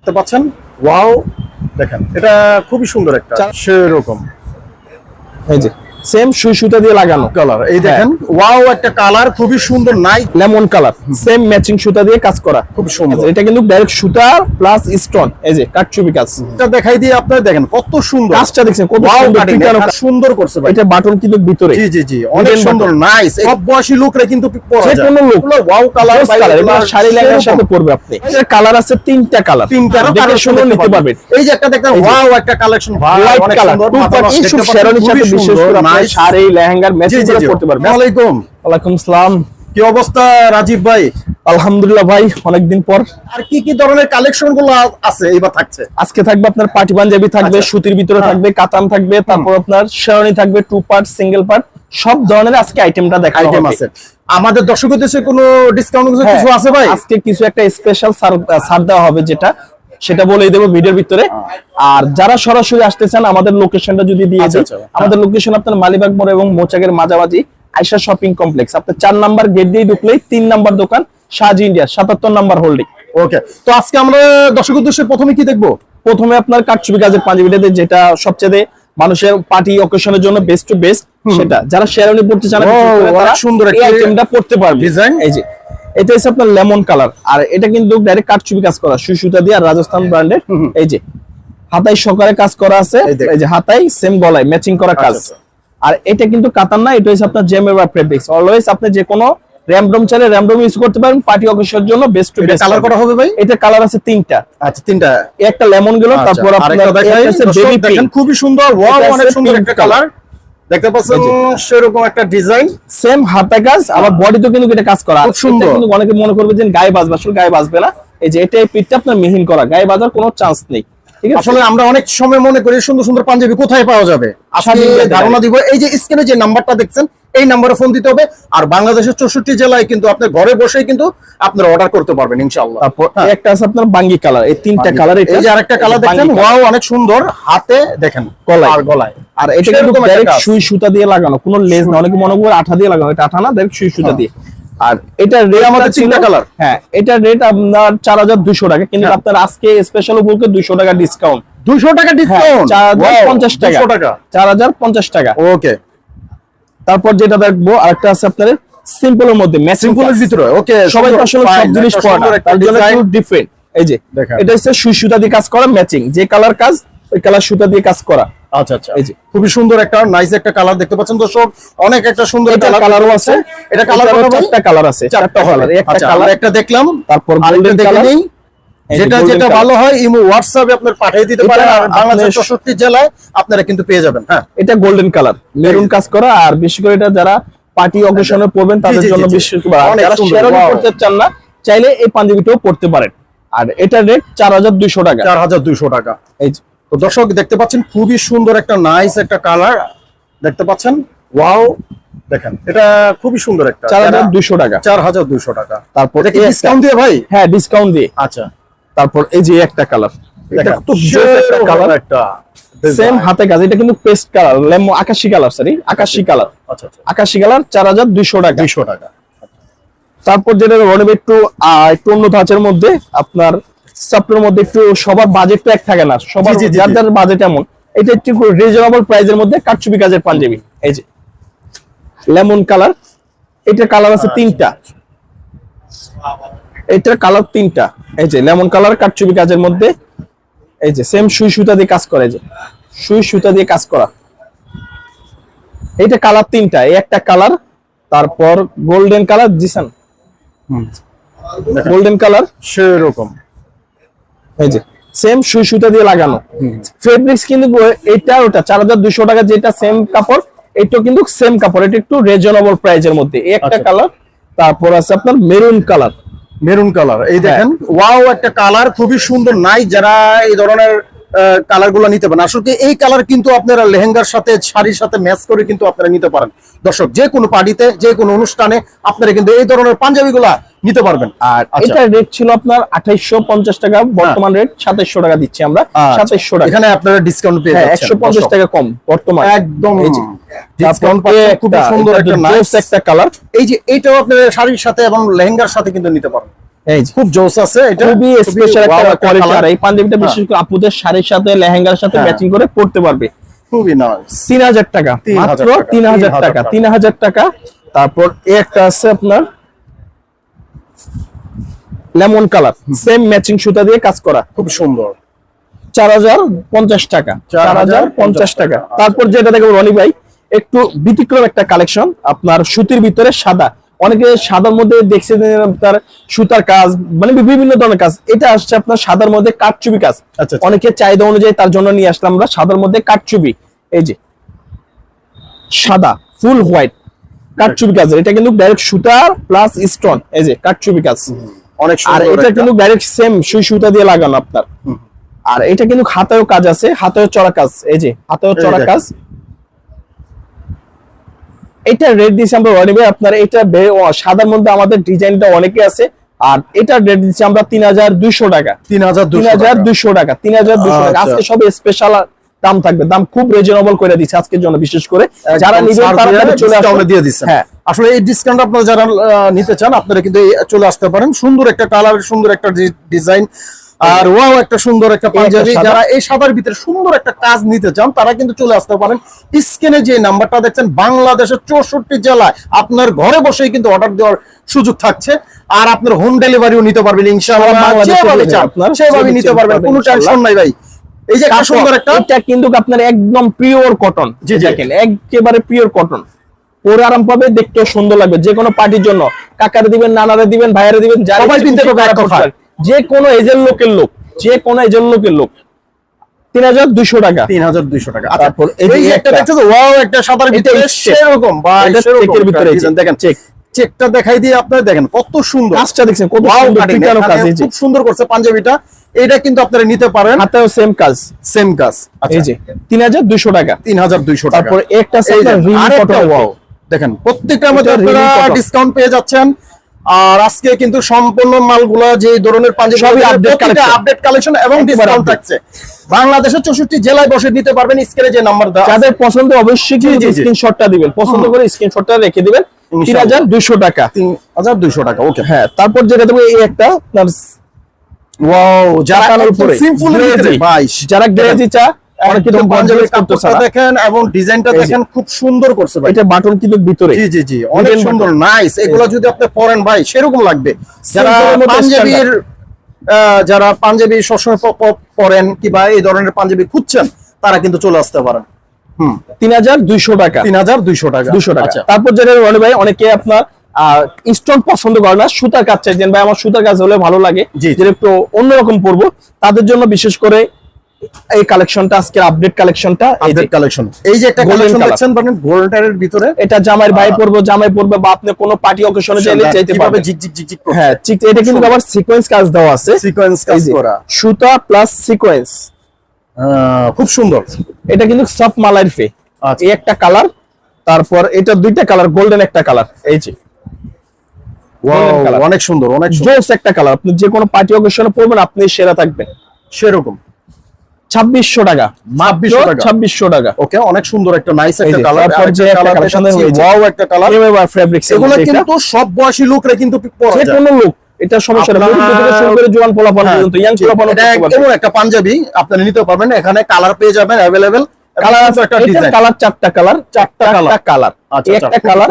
দেখতে পাচ্ছেন? ওয়াও দেখেন এটা খুবই সুন্দর একটা। সেরকম। এই যে। সেম সুই সুতা দিয়ে লাগানো। কালার এই দেখেন ওয়াও একটা কালার খুবই সুন্দর নাই লেমন কালার সেম ম্যাচিং সুতা দিয়ে কাজ করা। খুব সুন্দর। আচ্ছা, এটা কিন্তু ডাইরেক্ট সুতা প্লাস স্টোন এই যে কাটচুপি কাজ। এটা দেখাই দিয়ে আপনারা দেখেন কত সুন্দর। কাজটা দেখছেন কত সুন্দর। সুন্দর করছে ভাই। এটা বাটন কিন্তু ভিতরে। জি জি জি অনেক সুন্দর নাইস সব বয়সী লোকরা কিন্তু পরা যায়। কোনো লোক wow colour Rose colour, sari লেহেঙ্গার সাথে পরবে আপনি। এটার কালার আছে তিনটা কালার তিনটা দেখে শুনে নিতে পারবেন। এই যে একটা দেখেন। ওয়াও একটা কালেকশন ভাই অনেক সুন্দর টু পার্ট ইস্যু দেখতে সাথে বিশেষ করে আপনার nice। শাড়ি লেহেঙ্গার ম্যাচিং করে পড়তে পারবেন ওয়ালাইকুম। ওয়ালাইকুম সালাম। কি অবস্থা রাজীব ভাই? আলহামদুলিল্লাহ ভাই অনেকদিন পর। আর কি কি ধরনের কালেকশনগুলো আছে এইবার থাকছে? আজকে থাকবে আপনার পার্টি পাঞ্জাবি থাকবে আচ্ছা। সুতির ভিতরে থাকবে কাতান থাকবে তারপর আপনার শেরনি থাকবে টু পার্ট সিঙ্গেল পার্ট সব ধরনের আজকে আইটেমটা দেখা আইটেম আছে। আমাদের দর্শকদের দেশে কোনো ডিসকাউন্ট হ্যাঁ, কিছু আছে ভাই? আজকে কিছু একটা স্পেশাল ছাড় দেওয়া হবে যেটা। সেটা বলেই দেবো ভিডিওর ভিতরে। আর যারা সরাসরি আসতে চান আমাদের লোকেশনটা যদি দিয়ে দেয় দিই আচ্ছা, আমাদের লোকেশন আপনার মালিবাগ মোড় এবং মোচাগের মাঝামাঝি আয়সা শপিং কমপ্লেক্স আপনার চার নাম্বার গেট দিয়ে ঢুকলেই তিন নাম্বার দোকান সাজি ইন্ডিয়া সাতাত্তর নাম্বার হোল্ডিং ওকে তো আজকে আমরা দর্শক উদ্দেশ্যে প্রথমে কি দেখব? প্রথমে আপনার কাটছবি গাছের পাঞ্জাবিটাতে যেটা সবচেয়ে মানুষের পার্টি অকেশনের জন্য বেস্ট টু বেস্ট সেটা। যারা শেয়ারনি পড়তে চান অনেক সুন্দর একটা আইটেমটা পড়তে পারবে। design। এই যে এটা হচ্ছে আপনার লেমন কালার আর এটা কিন্তু ডাইরেক্ট কাটছবি কাজ করা সুই সুতা দিয়ে আর রাজস্থান ব্র্যান্ডের এই যে হাতায় সকারে কাজ করা আছে। এই যে হাতায় সেম গলায় ম্যাচিং করা কাজ। আচ্ছা, আর এটা কিন্তু কাতান না এটা হচ্ছে আপনার জেমের ফেব্রিক্স অলওয়েজ আপনি যে কোনো র্যামডম চাইলে র্যামডম ইউজ করতে পারেন পার্টি অকেশনের জন্য বেস্ট টু বেস্ট কালার করা হবে ভাই? এটা কালার আছে তিনটা। আচ্ছা তিনটা। একটা লেমন গেল আচ্ছা, তারপর আপনার দেখাই, বেবি দেখেন খুবই সুন্দর ওয়াও অনেক সুন্দর একটা কালার দেখতে পাচ্ছেন সেরকম একটা ডিজাইন সেম হাতা কাজ আবার বডিতেও কিন্তু এটা কাজ করা। খুব সুন্দর। কিন্তু অনেকে মনে করবে যে গায়ে বাজবে আসলে গায়ে বাজবে না। এই যে এটা এই পিঠটা আপনার মিহিন করা গায়ে বাজার কোনো চান্স নেই। আসলে আমরা অনেক সময় মনে করি সুন্দর সুন্দর পাঞ্জাবি কোথায় পাওয়া যাবে? আজকে ধারণা দিব? এই যে স্ক্রিনে যে নাম্বারটা দেখছেন এই নাম্বারে ফোন দিতে হবে। আর বাংলাদেশের চৌষট্টি জেলায় কিন্তু আপনি ঘরে বসেই কিন্তু আপনারা অর্ডার করতে পারবেন ইনশাআল্লাহ। তারপর হ্যাঁ। একটা আছে আপনার বাঙ্গি কালার। এই তিনটা কালার এই যে আরেকটা কালার দেখছেন? ওয়াও অনেক সুন্দর। হাতে দেখেন গলায়। আর গলায়। আর এটা কিন্তু ডাইরেক্ট সুই সুতা দিয়ে লাগানো। কোনো লেজ না অনেকে মনে করবে আঠা দিয়ে লাগানো। এটা আঠা না ডাইরেক্ট সুই সুতা দিয়ে। আর এটা রেট আমাদের তিনটা colour। হ্যাঁ এটা রেট আপনার চার হাজার দুশো টাকা। কিন্তু হ্যাঁ। আপনার আজকে স্পেশাল উপলক্ষে টাকা ডিসকাউন্ট টাকা ডিসকাউন্ট পঞ্চাশ টাকা। টাকা। ওকে তারপর যেটা দেখব আরেকটা আছে আপনার সিম্পলের মধ্যে ম্যাচিং সিম্পলের ভিতরে ওকে সবাই তো আসলে সব জিনিস পড়ে তার জন্য একটু ডিফারেন্ট এই যে এটা হচ্ছে সুই সুতা দিয়ে কাজ করা ম্যাচিং যে কালার কাজ ওই কালার সুতা দিয়ে কাজ করা। আচ্ছা আচ্ছা। এই যে। খুবই সুন্দর একটা নাইস একটা কালার দেখতে পাচ্ছেন দর্শক। অনেক একটা সুন্দর কালার কালারও আছে। এটা কালার চারটা কালার আছে চারটা কালার একটা আচ্ছা কালার একটা দেখলাম। তারপর যেটা যেটা ভালো হয় ইমো হোয়াটসঅ্যাপে আপনার পাঠিয়ে দিতে পারেন। আর জেলায় আপনারা কিন্তু পেয়ে যাবেন হ্যাঁ। এটা গোল্ডেন কালার মেরুন কাজ করা আর বেশি করে এটা যারা পার্টি অকেশনে পরবেন তাদের জন্য। বিশেষ অনেক যারা শেরওয়ানি। চান না চাইলে এই পাঞ্জাবিটাও পরতে পারেন। আর এটা রেট চার হাজার দুইশো টাকা। চার হাজার দুইশো টাকা। এই তো দর্শক দেখতে পাচ্ছেন খুবই সুন্দর একটা নাইস একটা কালার দেখতে পাচ্ছেন? ওয়াও দেখেন এটা খুবই সুন্দর একটা চার হাজার দুইশো টাকা। চার হাজার দুইশো টাকা। তারপর ডিসকাউন্ট দিয়ে ভাই? হ্যাঁ ডিসকাউন্ট দিয়ে। আচ্ছা। তারপর এই যে একটা কালার এটা তো কালার একটা সেম হাতে কাজ এটা কিন্তু পেস্ট কালার লেমন আকাশি কালার সরি আকাশি কালার আচ্ছা আচ্ছা। আকাশি কালার চার হাজার দুইশো টাকা। দুইশো টাকা। তারপর যেটা রনেবে একটু একটু অন্য ধাঁচের মধ্যে আপনার সাপ্টের মধ্যে একটু সবার বাজেট এক থাকে না সবার যার যার বাজেট এমন। এটা একটু রিজনেবল প্রাইসের মধ্যে কাটছবি কাজের পাঞ্জাবি। এই যে লেমন কালার এটা কালার আছে তিনটা। এটার কালার তিনটা। এই যে লেমন কালার কাটছবি কাজের মধ্যে। এই যে সেম সুই সুতা দিয়ে কাজ করে যে সুই সুতা দিয়ে কাজ করা। এইটা কালার তিনটা এই একটা কালার তারপর golden colour Zishan. Golden colour সেরকম এই যে সেম সুই সুতা দিয়ে লাগানো। ফেব্রিক্স কিন্তু এটা ওটা চার হাজার দুশো টাকা যেটা সেম কাপড় এটা কিন্তু সেম কাপড় এটা একটু রিজনেবল প্রাইজের মধ্যে। একটা আচ্ছা। কালার তারপর আছে আপনার মেরুন কালার মেরুন কালার এই দেখেন ওয়াও একটা কালার খুবই সুন্দর নাই যারা এই ধরনের কালারগুলো নিতে পারেন আসলে এই কালার কিন্তু আপনারা লেহেঙ্গার সাথে শাড়ির সাথে ম্যাচ করে কিন্তু আপনারা নিতে পারেন দর্শক যে কোনো পার্টিতে যে কোনো অনুষ্ঠানে আপনারা কিন্তু এই ধরনের পাঞ্জাবি গুলা নিতে পারবেন আর আচ্ছা। এটা রেট ছিল আপনার আঠাইশশো পঞ্চাশ টাকা বর্তমান রেট সাতাইশশো টাকা দিচ্ছি আমরা আচ্ছা। সাতাইশশো টাকা এখানে আপনারা ডিসকাউন্ট পেয়ে হ্যাঁ যাচ্ছেন একশো পঞ্চাশ দর্শক। টাকা কম বর্তমান একদম এই যে। ডিসকাউন্ট খুবই একটা- সুন্দর একটা। জোস একটা কালার এই যে এইটাও আপনারা শাড়ির সাথে এবং লেহেঙ্গার সাথে কিন্তু নিতে পারেন এই যে খুব জোস আছে এটা। খুবই স্পেশাল একটা কোয়ালিটি আর এই পাঞ্জাবিটা বিশেষ করে আপুদের শাড়ির সাথে লেহেঙ্গার সাথে হ্যাঁ। ম্যাচিং করে পড়তে পারবে। খুবই নাইস তিন হাজার টাকা। মাত্র টাকা, তিন হাজার 3,000 টাকা। টাকা। তিন হাজার টাকা। তারপর এ একটা আছে আপনার লেমন কালার সেম ম্যাচিং সুতা দিয়ে কাজ করা। খুব সুন্দর। চার হাজার পঞ্চাশ টাকা। চার হাজার পঞ্চাশ টাকা। তারপর যেটা দেখব রনি ভাই একটু ব্যতিক্রম একটা কালেকশন আপনার সুতির ভিতরে সাদা। অনেকে সাদার মধ্যে দেখছে তার সুতার কাজ মানে বিভিন্ন ধরনের কাজ। এটা আসছে আপনার সাদার মধ্যে কাঠচুবি কাজ। আচ্ছা, আচ্ছা। অনেকে চাহিদা অনুযায়ী তার জন্য নিয়ে আসলাম আমরা সাদার মধ্যে কাঠচুবি এই যে সাদা ফুল হোয়াইট কাঠচুবি কাজ। এটা কিন্তু ডাইরেক্ট সুতার প্লাস স্টোন এই যে কাঠচুবি কাজ। অনেক আর এটা কিন্তু ডাইরেক্ট সেম সুই সুতা দিয়ে লাগানো আপনার। আর এটা কিন্তু হাতেও কাজ আছে হাতেও চড়া কাজ। এই যে হাতেও চড়া কাজ। এটা রেট দিয়েছি আমরা আপনার এটা সাদার মধ্যে আমাদের ডিজাইনটা অনেকে আছে। আর এটা রেট দিচ্ছি আমরা তিন হাজার দুইশো টাকা। তিন হাজার তিন হাজার দুইশো টাকা তিন হাজার দুইশো টাকা। আচ্ছা। আজকে সব স্পেশাল দাম থাকবে। দাম খুব রিজনেবল করে দিচ্ছে আজকের জন্য বিশেষ করে যারা নিবেন তাড়াতাড়ি চলে আসবে দিয়ে দিচ্ছেন। হ্যাঁ। আসলে এই ডিসকাউন্ট আপনারা যারা নিতে চান আপনারা কিন্তু চলে আসতে পারেন। সুন্দর একটা কালার সুন্দর একটা ডিজাইন। আর ওয়াও একটা সুন্দর একটা পাঞ্জাবি। যারা এই সাদার ভিতরে সুন্দর একটা কাজ নিতে চান তারা কিন্তু চলে আসতে পারেন স্ক্রিনে যে নাম্বারটা দেখছেন বাংলাদেশের চৌষট্টি জেলায় আপনার ঘরে বসেই কিন্তু অর্ডার দেওয়ার সুযোগ থাকছে। আর আপনার হোম ডেলিভারিও নিতে পারবেন ইনশাআল্লাহ। যেভাবে চান সেভাবে নিতে পারবেন কোনো টেনশন নাই ভাই। এই যে সুন্দর একটা এটা কিন্তু আপনার একদম পিওর কটন জি, জি। দেখেন একেবারে পিওর কটন পরে আরাম পাবে দেখতেও সুন্দর লাগবে যে কোনো পার্টির জন্য। কাকারে দিবেন নানারে দিবেন ভাইয়ারে দিবেন যারা সবাই কিনতে পারবে এক। যে কোনো এজের লোকের লোক যে কোনো এজের লোকের লোক তিন হাজার দুইশো টাকা। তিন হাজার দুইশো টাকা। আচ্ছা তারপর এই একটা ওয়াও একটা ভিতরে সেরকম বা চেকের ভিতরে দেখেন চেক চেকটা দেখাই দিয়ে আপনারা দেখেন কত সুন্দর। কাজটা দেখছেন কত খুব সুন্দর করছে পাঞ্জাবিটা। এটা কিন্তু আপনারা নিতে পারেন। হাতেও সেম কাজ। সেম কাজ। আচ্ছা। এই যে তিন হাজার দুইশো টাকা। তিন হাজার দুইশো টাকা। তারপর একটা রিং কটন wow, দেখেন এটা আপনারা ডিসকাউন্ট পেয়ে যাচ্ছেন। আর আজকে কিন্তু সম্পূর্ণ মালগুলা যে ধরনের পাঞ্জাবি। আপডেট কালেকশন এবং ডিসকাউন্ট থাকছে। বাংলাদেশের চৌষট্টি জেলায় বসে নিতে পারবেন স্ক্রিনে যে নাম্বার দেওয়া। যাদের পছন্দ অবশ্যই। স্ক্রিনশটটা দিবেন। পছন্দ করে স্ক্রিনশটটা রেখে দিবেন। তিন। হাজার দুইশো টাকা। তিন হাজার দুইশো টাকা ওকে হ্যাঁ তারপর যেটা দেবো এই একটা ওয়াও যারা টাকার উপরে। সিম্পল ভাই যারা গ্লেজি চা একদম পাঞ্জাবির গর্জিয়াস করতে কাপড়টা দেখেন এবং ডিজাইনটা দেখেন খুব সুন্দর করছে ভাই। এটা বাটন কিন্তু ভিতরে। জি জি জি অনেক সুন্দর নাইস এগুলো যদি আপনি পরেন ভাই সেরকম লাগবে। যারা পাঞ্জাবির পাঞ্জাবি সবসময় প- প- পরেন কিংবা এই ধরনের পাঞ্জাবি খুঁজছেন তারা কিন্তু চলে আসতে পারেন। হুম। তিন হাজার দুইশো টাকা। তিন হাজার দুইশো টাকা। দুশো টাকা। আচ্ছা। তারপর যেটা রনি ভাই অনেকে আপনার স্টোন পছন্দ করে না সুতার কাজ চাইছেন ভাই আমার সুতার কাজ হলে ভালো লাগে। যেটা একটু অন্যরকম পরবো। তাদের জন্য বিশেষ করে এই কালেকশনটা আজকের আপডেট কালেকশনটা। আপডেট কালেকশন এই যে একটা কালেকশন দেখছেন মানে গোল্ডের ভিতরে? এটা জামাইয়ের ভাই পরবো জামাই পরবে বা আপনি কোনো পার্টি অকেশনে চাইলে চাইতে পারবেন। ঝিক ঝিক ঝিক ঝিক হ্যাঁ ঠিক এটা কিন্তু আবার সিকোয়েন্স কাজ দেওয়া আছে। সিকোয়েন্স কাজ করা। সুতা প্লাস সিকোয়েন্স খুব সুন্দর। এটা কিন্তু সফট মালাইর ফে আচ্ছা। এই একটা কালার তারপর এটা দুইটা কালার গোল্ডেন একটা কালার এই যে অনেক সুন্দর অনেক জোস একটা কালার আপনি যে কোনো পার্টি অকেশনে পরবেন আপনি সেরা থাকবেন। সেরকম। ছাব্বিশশো টাকা। মাত্র ছাব্বিশশো টাকা। ওকে অনেক সুন্দর একটা নাইস একটা কালার তারপর যে একটা collection হয়েছে। ওয়াও একটা কালার এবার ফেব্রিক্স এগুলো কিন্তু সব বয়সী লোকরা কিন্তু যে কোনো লোক এটা সমস্যা না আপনার- মুরব্বি থেকে শুরু করে জোয়ান পোলাপান হ্যাঁ, পর্যন্ত ইয়াং পোলাপান এমন একটা পাঞ্জাবি আপনারা নিতে পারবেন। এখানে কালার পেয়ে যাবেন অ্যাভেলেবেল কালার একটা ডিজাইন কালার চারটা কালার চারটা। কালার আচ্ছা একটা আচ্ছা, কালার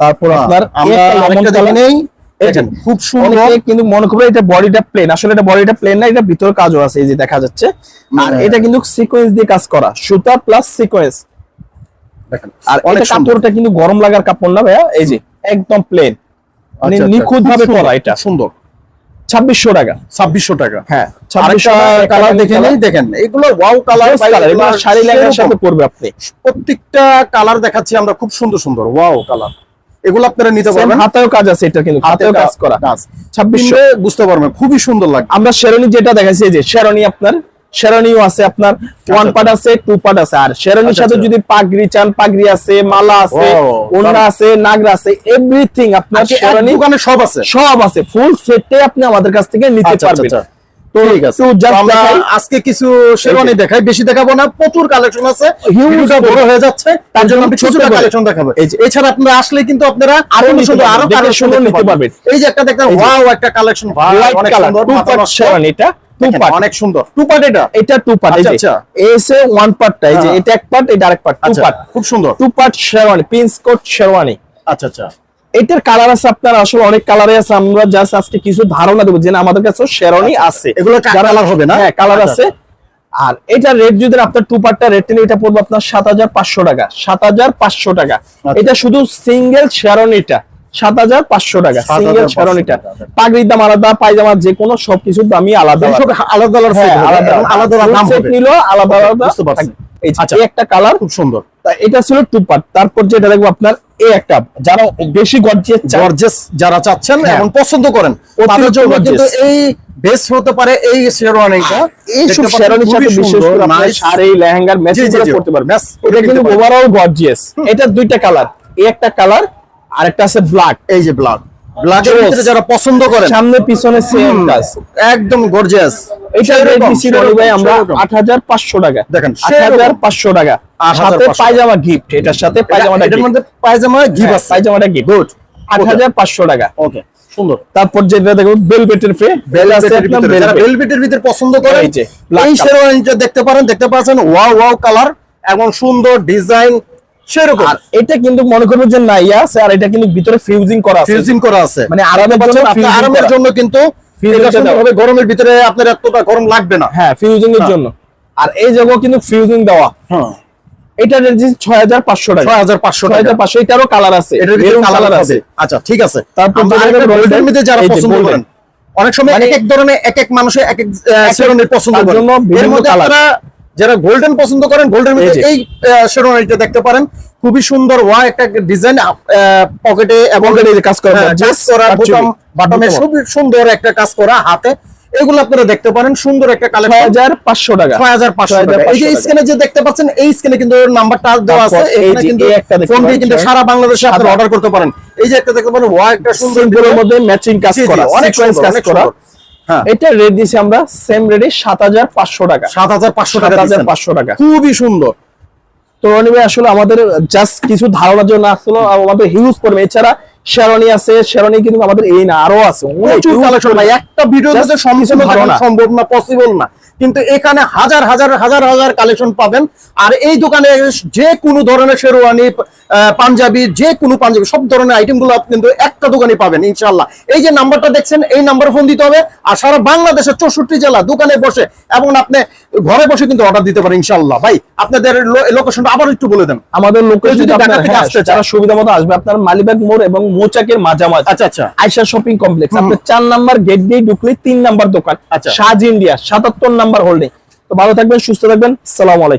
তারপর আপনার আমরা এই একটা lemon আরেকটা দেখে নেই। এই যে, দেখেন খুব সুন্দর কিন্তু মনে করবে এটা বডিটা প্লেন আসলে এটা বডিটা প্লেন না এটা ভিতর কাজও আছে এই যে দেখা যাচ্ছে। আর। এটা কিন্তু সিকোয়েন্স দিয়ে কাজ করা সুতা প্লাস সিকোয়েন্স দেখেন আর অনেক এটা কাপড়টা কিন্তু গরম লাগার কাপড় না ভাইয়া এই যে একদম প্লেন মানে আচ্ছা, আচ্ছা, নিখুঁত ভাবে করা এটা। সুন্দর। ছাব্বিশশো টাকা। ছাব্বিশশো টাকা। হ্যাঁ আরেকটা কালার দেখে নেই দেখেন এগুলো ওয়াও কালার কালার শাড়ি সাথে পরবে আপনি। প্রত্যেকটা কালার দেখাচ্ছি আমরা খুব সুন্দর সুন্দর ওয়াও কালার এগুলো আপনারা নিতে পারবেন। হাতেও কাজ আছে এটা কিন্তু হাতেও কাজ করা। বুঝতে পারবেন খুবই সুন্দর আমরা শেরনি যেটা দেখাচ্ছি যে শেরনি আপনার শেরনিও আছে আপনার ওয়ান পার্ট আছে টু পার্ট আছে। আর শেরনির আচ্ছা, সাথে আচ্ছা। যদি পাগড়ি চান পাগড়ি আছে মালা আছে Wow, আছে নাগরা আছে এভরিথিং আপনার আচ্ছা, শেরনি দোকানে সব আছে? সব আছে। ফুল সেটে আপনি আমাদের কাছ থেকে নিতে আচ্ছা, আচ্ছা, পারবেন। আচ্ছা। ঠিক আছে। আজকে কিছু শেরওয়ানি দেখাই। বেশি দেখাবো না প্রচুর কালেকশন আছে। বড় হয়ে যাচ্ছে তার জন্য আমি ছোট কিছুটা কালেকশন দেখাবো। এছাড়া আপনারা আসলে কিন্তু আপনারা আরও সুন্দর নিতে আরও কালেকশন নিতে নিতে পারবেন। পারবেন। এই যে একটা দেখেন। ওয়াও একটা কালেকশন অনেক সুন্দর টু পার্ট। শেরওয়ানি এটা টু দেখেন, পার্ট অনেক সুন্দর। টু পার্ট এটা? এটা টু পার্ট আচ্ছা, আচ্ছা। এসে ওয়ান পার্টটা এই যে হ্যাঁ। এটা এক পার্ট এটা আরেক পার্ট টু আচ্ছা পার্ট খুব সুন্দর। Two part sherwani prince coat sherwani. আচ্ছা আচ্ছা। এটার কালার আছে আপনার আসলে অনেক কালারে আছে আমরা জাস্ট আজকে কিছু ধারণা দেবো যে আমাদের কাছে শেরনি আছে। এগুলো কালার হবে না? হ্যাঁ কালার আচ্ছা, আছে। আর এটা রেট যদি আপনার টু পার্টটা রেট নিলে এটা পড়বে আপনার সাত হাজার পাঁচশো টাকা সাত হাজার পাঁচশো টাকা। আচ্ছা। এটা শুধু সিঙ্গেল শেরনিটা সাত হাজার পাঁচশো টাকা 7,500 সিঙ্গেল পাগড়ির দাম আলাদা পায়জামা যে কোনো সবকিছুর দামই আলাদা আলাদা। আলাদা আলাদা হ্যাঁ, আলাদা আলাদা। আলাদা আলাদা আলাদা। এই যে, আচ্ছা। এই একটা কালার খুব সুন্দর। এটা ছিল টু পার্ট তারপর যেটা দেখব আপনার এই একটা। যারা বেশি গর্জিয়াস যারা চাচ্ছেন হ্যাঁ। এবং পছন্দ করেন অতিরিক্ত তাদের জন্য কিন্তু এই বেস্ট হতে পারে এই শেরওয়ানিটা পাচ্ছেন, সাথে বিশেষ করে nice। শাড়ি লেহেঙ্গার ম্যাচিং। করতে পারবেন। এটা কিন্তু ওভারঅল গর্জিয়াস এটা দুইটা কালার এই একটা কালার আর একটা আছে ব্ল্যাক এই যে ব্ল্যাক ব্ল্যাকের ভিতরে যারা পছন্দ করেন সামনে পিছনে সেম কাজ। একদম গর্জিয়াস এটা রেট দিছি ভাই আমরা আট হাজার পাঁচশো টাকা। দেখেন, আট হাজার পাঁচশো টাকা। 8,500 সাথে পায়জামা গিফট এটার সাথে পায়জামাটা এটার মধ্যে পায়জামা গিভ হ্যাঁ, আছে। পায়জামাটা গিফট গুড আট হাজার পাঁচশো টাকা। ওকে সুন্দর। তারপর যেটা দেখো বেলভেটের ফে বেলভেটের ভিতরে পছন্দ এই। শেরওয়ানিটা দেখতে পারেন দেখতে পাচ্ছেন ওয়াও ওয়াও কালার এবং সুন্দর ডিজাইন সেরকম। আর এটা কিন্তু মনে করব যে না ইয়া আছে আর এটা কিন্তু ভিতরে ফিউজিং করা আছে। ফিউজিং করা আছে। মানে আরামের জন্য আপনার আরামের জন্য কিন্তু Fusing এটা টা দেওয়া। সুন্দরভাবে গরমের ভিতরে আপনার এতটা গরম লাগবে না। হ্যাঁ ফিউজিং এর হ্যাঁ। জন্য। আর এই জায়গাও কিন্তু ফিউজিং দেওয়া। হ্যাঁ। এটা রেট ছয় হাজার পাঁচশো টাকা। ছয় হাজার পাঁচশো ছয় হাজার পাঁচশো এটারও কালার আছে। এটার ভিতরে কালার কালার আছে। আছে। আচ্ছা ঠিক আছে। তারপর golden মধ্যে যারা পছন্দ করেন অনেক সময় মানে এক এক ধরনের এক এক মানুষের এক এক পছন্দ করেন। এর মধ্যে। আপনারা যারা গোল্ডেন পছন্দ করেন গোল্ডেন মধ্যে এই শেরওয়ানিটা দেখতে পারেন। খুবই সুন্দর ওয়া একটা ডিজাইন পকেটে এবং কাজ করা, হ্যাঁ, কাজ করা। বোতাম বাটমে খুবই সুন্দর একটা কাজ করা হাতে। এগুলো আপনারা দেখতে পারেন সুন্দর একটা কালেকশন হাজার পাঁচশো টাকা। ছয় হাজার পাঁচশো টাকা। এই যে 6,500 স্ক্রিনে যে দেখতে পাচ্ছেন এই স্ক্রিনে কিন্তু নাম্বারটা দেওয়া আছে। এখানে কিন্তু একটা দেখতে ফোন দিয়ে কিন্তু সারা বাংলাদেশে আপনারা। অর্ডার করতে পারেন। এই যে একটা দেখতে পারেন ওয়া একটা সুন্দর মধ্যে ম্যাচিং কাজ করা অনেক সুন্দর, কাজ করা। এটা রেট দিছি আমরা সেম রেটে সাত হাজার পাঁচশো টাকা। সাত হাজার পাঁচশো সাত টাকা হাজার। পাঁচশো টাকা। খুবই সুন্দর। তো রনি ভাই আসলে আমাদের জাস্ট কিছু ধারণার জন্য আসলে আমাদের হিউজ করবে। এছাড়া শেরনি আছে শেরনি কিন্তু আমাদের এই না আরও আছে। প্রচুর কালেকশন ভাই একটা ভিডিও সম্পূর্ণ ধারণা। সম্ভব না পসিবল না। কিন্তু এখানে হাজার হাজার হাজার হাজার কালেকশন পাবেন। আর এই দোকানে যে কোনো ধরনের শেরওয়ানি পাঞ্জাবি যে কোনো পাঞ্জাবি সব ধরনের আইটেমগুলো আপনি কিন্তু একটা দোকানে পাবেন ইনশাল্লাহ এই যে নাম্বারটা দেখছেন এই নাম্বারে ফোন দিতে হবে আর সারা বাংলাদেশের চৌষট্টি জেলা দোকানে বসে এবং আপনি ঘরে বসে কিন্তু অর্ডার দিতে পারেন ইনশাল্লাহ ভাই আপনাদের লোকেশনটা আবার একটু বলে দেন। আমাদের লোকেশন। যারা সুবিধা মতো আসবে আপনার মালিবাগ মোড় এবং মৌচাকের মাঝামাঝি। আচ্ছা আচ্ছা। Aysha shopping complex. আপনার চার নাম্বার গেট দিয়ে ঢুকলে তিন নাম্বার দোকান আচ্ছা। সাজ ইন্ডিয়া সাতাত্তর নাম্বার হোল্ডিং তো ভালো থাকবেন সুস্থ থাকবেন। সালাম আলাইকুম।